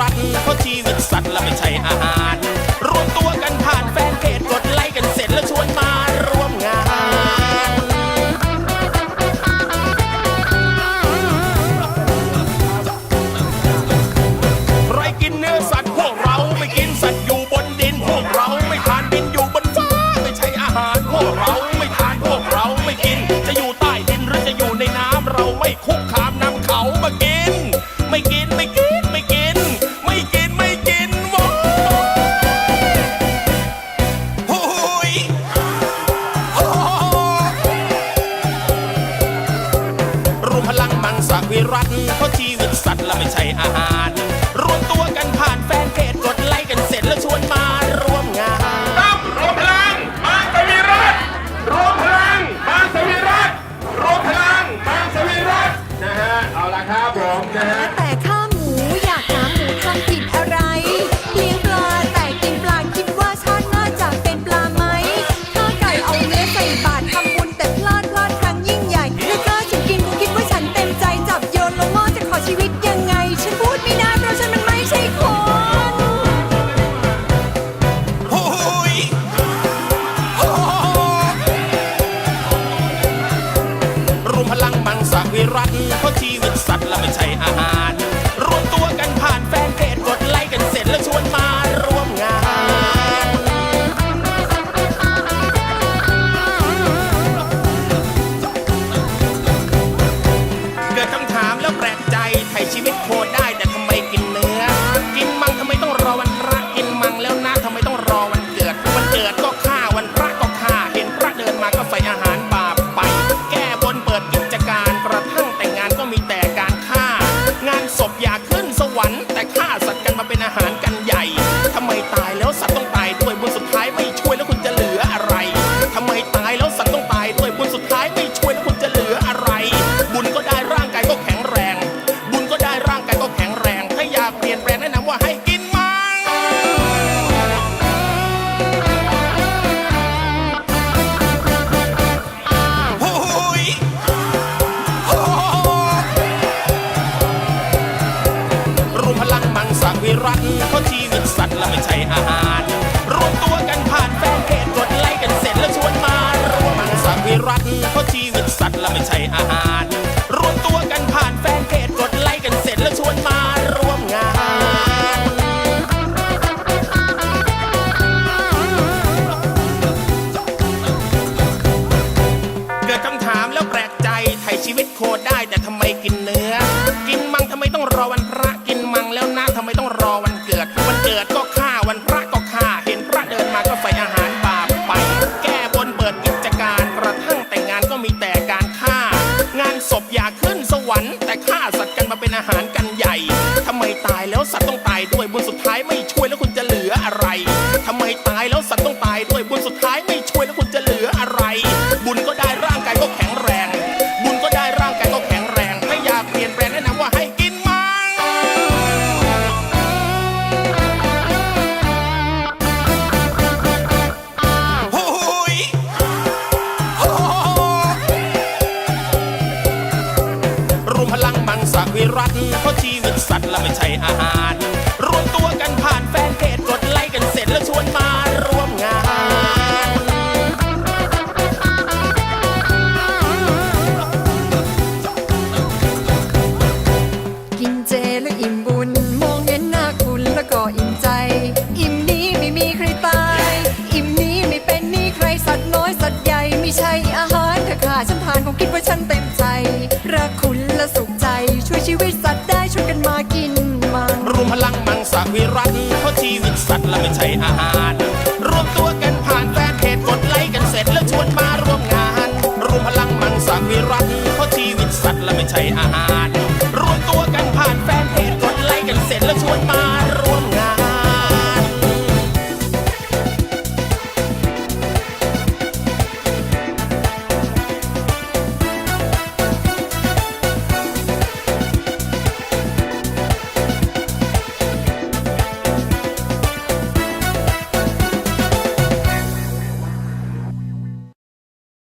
รัฐเพราะชีวิตสัตว์และไม่ใช่อาหาร วรัตเพราะชีวิตสัตว์และไม่ใช่อาหาร รวมตัวกันผ่านแฟนเพจกดไลค์กันเสร็จแล้วชวนมาร่วมงานตั้มรวมพลังบางสวีรัตรวมพลังบางสวีรัตรวมพลังบางสวีรัตนะฮะ เอาละครับผมนะฮะ แต่ข้า รันเพราะชีวิตสัตว์และไม่ใช่อาหารรวมตัวกันผ่านแฟนเพจกดไลค์กันเสร็จแล้วชวนมารวมสังวิรัตเพราะชีวิตสัตว์และไม่ใช่อาหารรวมตัว อยากขึ้นสวรรค์แต่ฆ่าสัตว์กันมาเป็นอาหารกันใหญ่ ทำไมตายแล้วสัตว์ต้องตายด้วยบุญสุดท้ายไม่ช่วยแล้วคุณจะเหลืออะไร ทำไมตายแล้วสัตว์ต้องตายด้วยบุญสุดท้ายไม่ช่วยแล้วคุณจะเหลืออะไร บุญก็ได้ร่างกายก็แข็งแรง พลังมังสวิรัตเพราะชีวิตสัตว์และไม่ใช่อาหาร รวมตัวกันผ่านแฟนเพจัะวิรัติเพราะชีวิตสัตว์และไม่ใช่อาหารรวมตัวกันผ่านแฟนเพจกดไลค์กันเสร็จแล้วชวนมาร่วมงานรวมพลังมังสัะวิรัติเพราะชีวิตสัตว์และไม่ใช่อาหาร